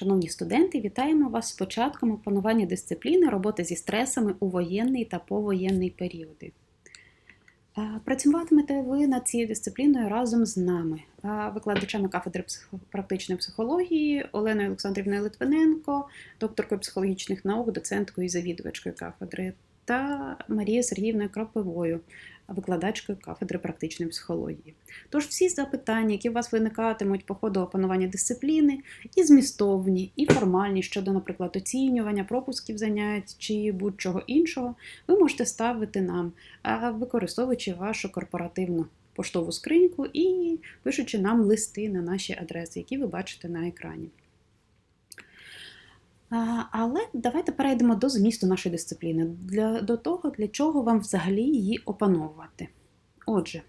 Шановні студенти, вітаємо вас з початком опанування дисципліни роботи зі стресами у воєнний та повоєнний періоди. Працюватимете ви над цією дисципліною разом з нами, викладачами кафедри практичної психології Оленою Олександрівною Литвиненко, докторкою психологічних наук, доценткою і завідувачкою кафедри, та Марією Сергіївною Кроповою, викладачкою кафедри практичної психології. Тож всі запитання, які у вас виникатимуть по ходу опанування дисципліни, і змістовні, і формальні щодо, наприклад, оцінювання, пропусків занять чи будь-чого іншого, ви можете ставити нам, використовуючи вашу корпоративну поштову скриньку і пишучи нам листи на наші адреси, які ви бачите на екрані. Але давайте перейдемо до змісту нашої дисципліни, для, до того, для чого вам взагалі її опановувати. Отже,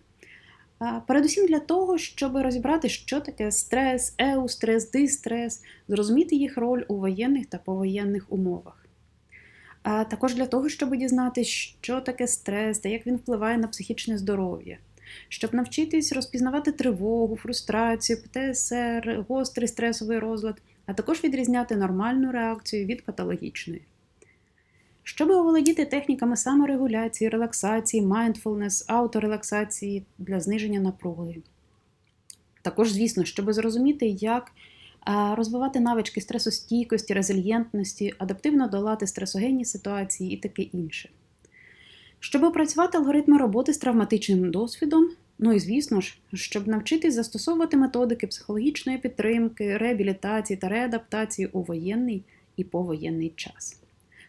передусім для того, щоб розібрати, що таке стрес, еустрес, дистрес, зрозуміти їх роль у воєнних та повоєнних умовах. А також для того, щоб дізнатися, що таке стрес та як він впливає на психічне здоров'я, щоб навчитись розпізнавати тривогу, фрустрацію, ПТСР, гострий стресовий розлад а також відрізняти нормальну реакцію від патологічної. Щоб оволодіти техніками саморегуляції, релаксації, майндфулнес, ауторелаксації для зниження напруги. Також, звісно, щоб зрозуміти, як розвивати навички стресостійкості, резильєнтності, адаптивно долати стресогенні ситуації і таке інше. Щоб опрацювати алгоритми роботи з травматичним досвідом, Ну і звісно ж, щоб навчитись застосовувати методики психологічної підтримки, реабілітації та реадаптації у воєнний і повоєнний час.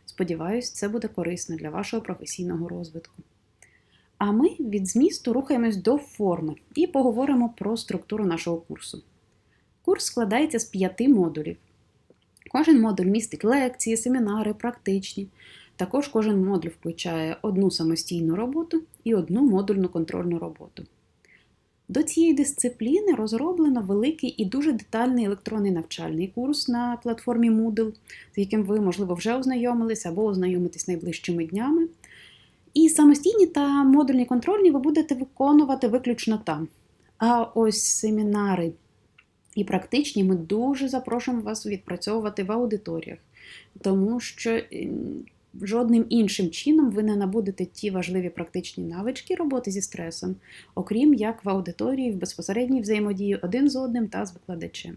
Сподіваюсь, це буде корисно для вашого професійного розвитку. А ми від змісту рухаємось до форми і поговоримо про структуру нашого курсу. Курс складається з п'яти модулів. Кожен модуль містить лекції, семінари, практичні. Також кожен модуль включає одну самостійну роботу і одну модульну контрольну роботу. До цієї дисципліни розроблено великий і дуже детальний електронний навчальний курс на платформі Moodle, з яким ви, можливо, вже ознайомились або ознайомитесь найближчими днями. І самостійні та модульні контрольні ви будете виконувати виключно там. А ось семінари і практичні ми дуже запрошуємо вас відпрацьовувати в аудиторіях, тому що жодним іншим чином ви не набудете ті важливі практичні навички роботи зі стресом, окрім як в аудиторії, в безпосередній взаємодії один з одним та з викладачем.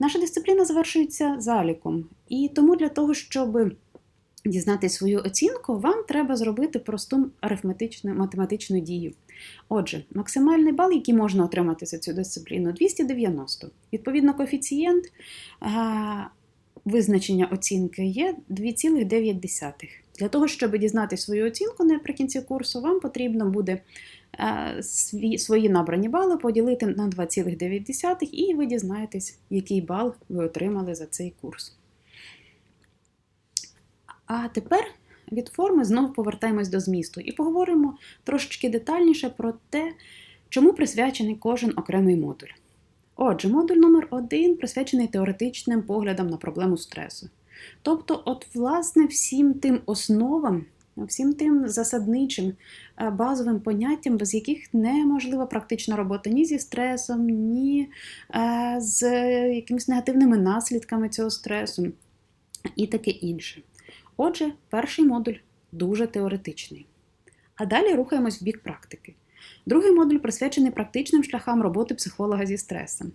Наша дисципліна завершується заліком. І тому для того, щоб дізнати свою оцінку, вам треба зробити просту арифметичну математичну дію. Отже, максимальний бал, який можна отримати за цю дисципліну, 290. Відповідно, коефіцієнт визначення оцінки є 2,9. Для того, щоб дізнати свою оцінку наприкінці курсу, вам потрібно буде е, свої набрані бали поділити на 2,9, і ви дізнаєтесь, який бал ви отримали за цей курс. А тепер від форми знову повертаємось до змісту і поговоримо трошечки детальніше про те, чому присвячений кожен окремий модуль. Отже, модуль номер 1 присвячений теоретичним поглядам на проблему стресу. Тобто, от, власне, всім тим основам, всім тим засадничим е, базовим поняттям, без яких неможлива практична робота ні зі стресом, ні е, з якимись негативними наслідками цього стресу і таке інше. Отже, перший модуль дуже теоретичний. А далі рухаємось в бік практики. Другий модуль присвячений практичним шляхам роботи психолога зі стресом.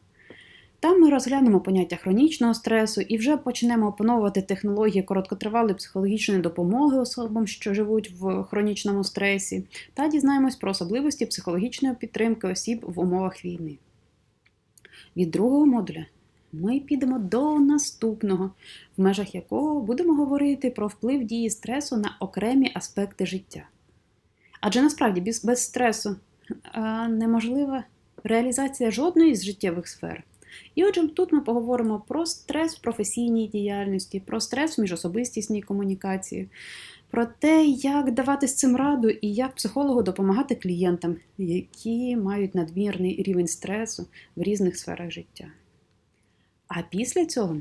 Там ми розглянемо поняття хронічного стресу і вже почнемо опановувати технології короткотривалої психологічної допомоги особам, що живуть в хронічному стресі, та дізнаємось про особливості психологічної підтримки осіб в умовах війни. Від другого модуля ми підемо до наступного, в межах якого будемо говорити про вплив дії стресу на окремі аспекти життя. Адже насправді без, стресу неможлива реалізація жодної з життєвих сфер. І отже, тут ми поговоримо про стрес в професійній діяльності, про стрес в міжособистісній комунікації, про те, як давати з цим раду і як психологу допомагати клієнтам, які мають надмірний рівень стресу в різних сферах життя. А після цього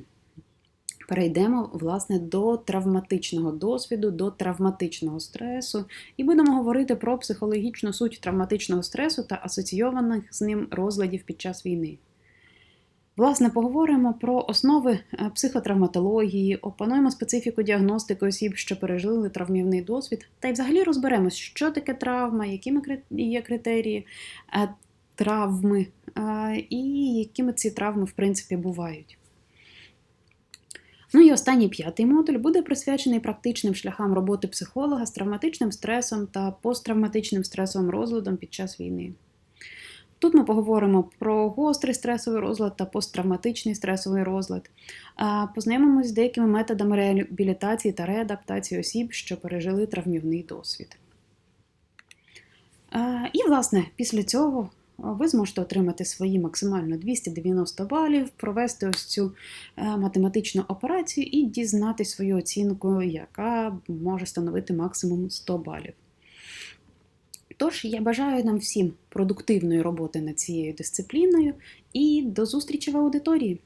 перейдемо власне до травматичного досвіду, до травматичного стресу, і будемо говорити про психологічну суть травматичного стресу та асоційованих з ним розладів під час війни. Власне, поговоримо про основи е, психотравматології, опануємо специфіку діагностики осіб, що пережили травмівний досвід, та й взагалі розберемось, що таке травма, якими є критерії е, травми е, і якими ці травми в принципі бувають. Ну і останній п'ятий модуль буде присвячений практичним шляхам роботи психолога з травматичним стресом та посттравматичним стресовим розладом під час війни. Тут ми поговоримо про гострий стресовий розлад та посттравматичний стресовий розлад. Познайомимось з деякими методами реабілітації та реадаптації осіб, що пережили травмівний досвід. І, власне, після цього ви зможете отримати свої максимально 290 балів, провести ось цю е, математичну операцію і дізнати свою оцінку, яка може становити максимум 100 балів. Тож я бажаю нам всім продуктивної роботи над цією дисципліною і до зустрічі в аудиторії!